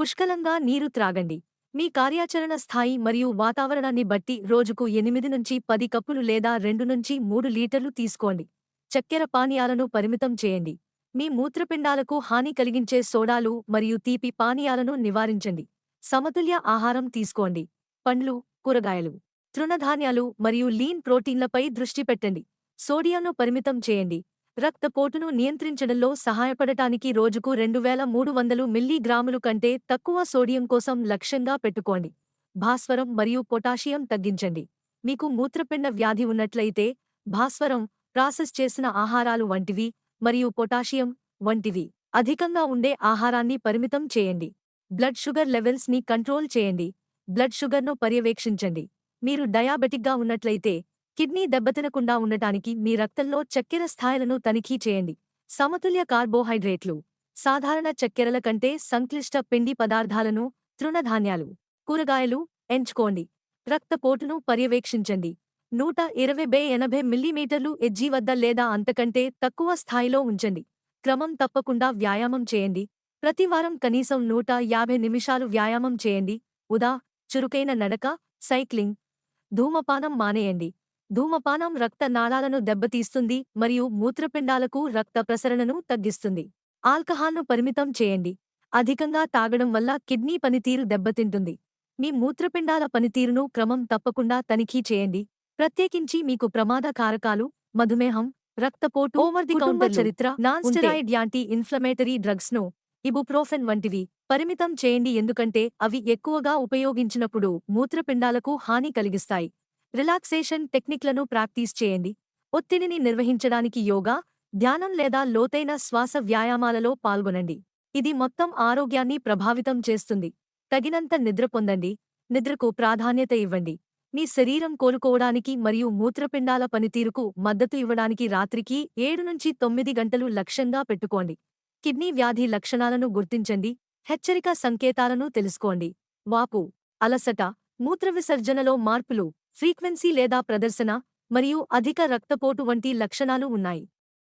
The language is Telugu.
పుష్కలంగా నీరు త్రాగండి. మీ కార్యాచరణ స్థాయి మరియు వాతావరణాన్ని బట్టి రోజుకు ఎనిమిది నుంచి పది కప్పులు లేదా రెండు నుంచి మూడు లీటర్లు తీసుకోండి. చక్కెర పానీయాలను పరిమితం చేయండి. మీ మూత్రపిండాలకు హాని కలిగించే సోడాలు మరియు తీపి పానీయాలను నివారించండి. సమతుల్య ఆహారం తీసుకోండి. పండ్లు కూరగాయలు తృణధాన్యాలు మరియు లీన్ ప్రోటీన్లపై దృష్టి పెట్టండి. సోడియంను పరిమితం చేయండి. రక్తపోటును నియంత్రించడంలో సహాయపడటానికి రోజుకు రెండు వేల మూడు వందలు మిల్లీగ్రాములు కంటే తక్కువ సోడియం కోసం లక్ష్యంగా పెట్టుకోండి. భాస్వరం మరియు పొటాషియం తగ్గించండి. మీకు మూత్రపిండ వ్యాధి ఉన్నట్లయితే భాస్వరం ప్రాసెస్ చేసిన ఆహారాలు వంటివి మరియు పొటాషియం వంటివి అధికంగా ఉండే ఆహారాన్ని పరిమితం చేయండి. బ్లడ్ షుగర్ లెవెల్స్ని కంట్రోల్ చేయండి. బ్లడ్ షుగర్ను పర్యవేక్షించండి. మీరు డయాబెటిక్గా ఉన్నట్లయితే కిడ్నీ దెబ్బతినకుండా ఉండటానికి మీ రక్తంలో చక్కెర స్థాయిలను తనిఖీ చేయండి. సమతుల్య కార్బోహైడ్రేట్లు. సాధారణ చక్కెరల కంటే సంక్లిష్ట పిండి పదార్థాలను తృణధాన్యాలు కూరగాయలు ఎంచుకోండి. రక్తపోటును పర్యవేక్షించండి. నూట ఇరవై బై ఎనభై మిల్లీమీటర్లు ఎజ్జీ వద్ద లేదా అంతకంటే తక్కువ స్థాయిలో ఉంచండి. క్రమం తప్పకుండా వ్యాయామం చేయండి. ప్రతివారం కనీసం నూట యాభై నిమిషాలు వ్యాయామం చేయండి. ఉదా చురుకైన నడక సైక్లింగ్. ధూమపానం మానేయండి. ధూమపానం రక్త నాళాలను దెబ్బతీస్తుంది మరియు మూత్రపిండాలకు రక్త ప్రసరణను తగ్గిస్తుంది. ఆల్కహాల్ను పరిమితం చేయండి. అధికంగా తాగడం వల్ల కిడ్నీ పనితీరు దెబ్బతింటుంది. మీ మూత్రపిండాల పనితీరును క్రమం తప్పకుండా తనిఖీ చేయండి. ప్రత్యేకించి మీకు ప్రమాద కారకాలు మధుమేహం రక్తపోటు ఓవర్ ది కౌంటర్ చరిత్ర నాన్ స్టెరాయిడ్ యాంటీ ఇన్ఫ్లమేటరీ డ్రగ్స్ను ఇబుప్రోఫెన్ వంటివి పరిమితం చేయండి ఎందుకంటే అవి ఎక్కువగా ఉపయోగించినప్పుడు మూత్రపిండాలకు హాని కలిగిస్తాయి. రిలాక్సేషన్ టెక్నిక్లను ప్రాక్టీస్ చేయండి. ఒత్తిడిని నిర్వహించడానికి యోగా ధ్యానం లేదా లోతైన శ్వాస వ్యాయామాలలో పాల్గొనండి. ఇది మొత్తం ఆరోగ్యాన్ని ప్రభావితం చేస్తుంది. తగినంత నిద్ర పొందండి. నిద్రకు ప్రాధాన్యత ఇవ్వండి. మీ శరీరం కోలుకోవడానికి మరియు మూత్రపిండాల పనితీరుకు మద్దతు ఇవ్వడానికి రాత్రికి ఏడు నుంచి తొమ్మిది గంటలు లక్ష్యంగా పెట్టుకోండి. కిడ్నీ వ్యాధి లక్షణాలను గుర్తించండి. హెచ్చరిక సంకేతాలను తెలుసుకోండి. వాపు అలసట మూత్రవిసర్జనలో మార్పులు. ఫ్రీక్వెన్సీ లేదా ప్రదర్శన మరియు అధిక రక్తపోటు వంటి లక్షణాలు ఉన్నాయి.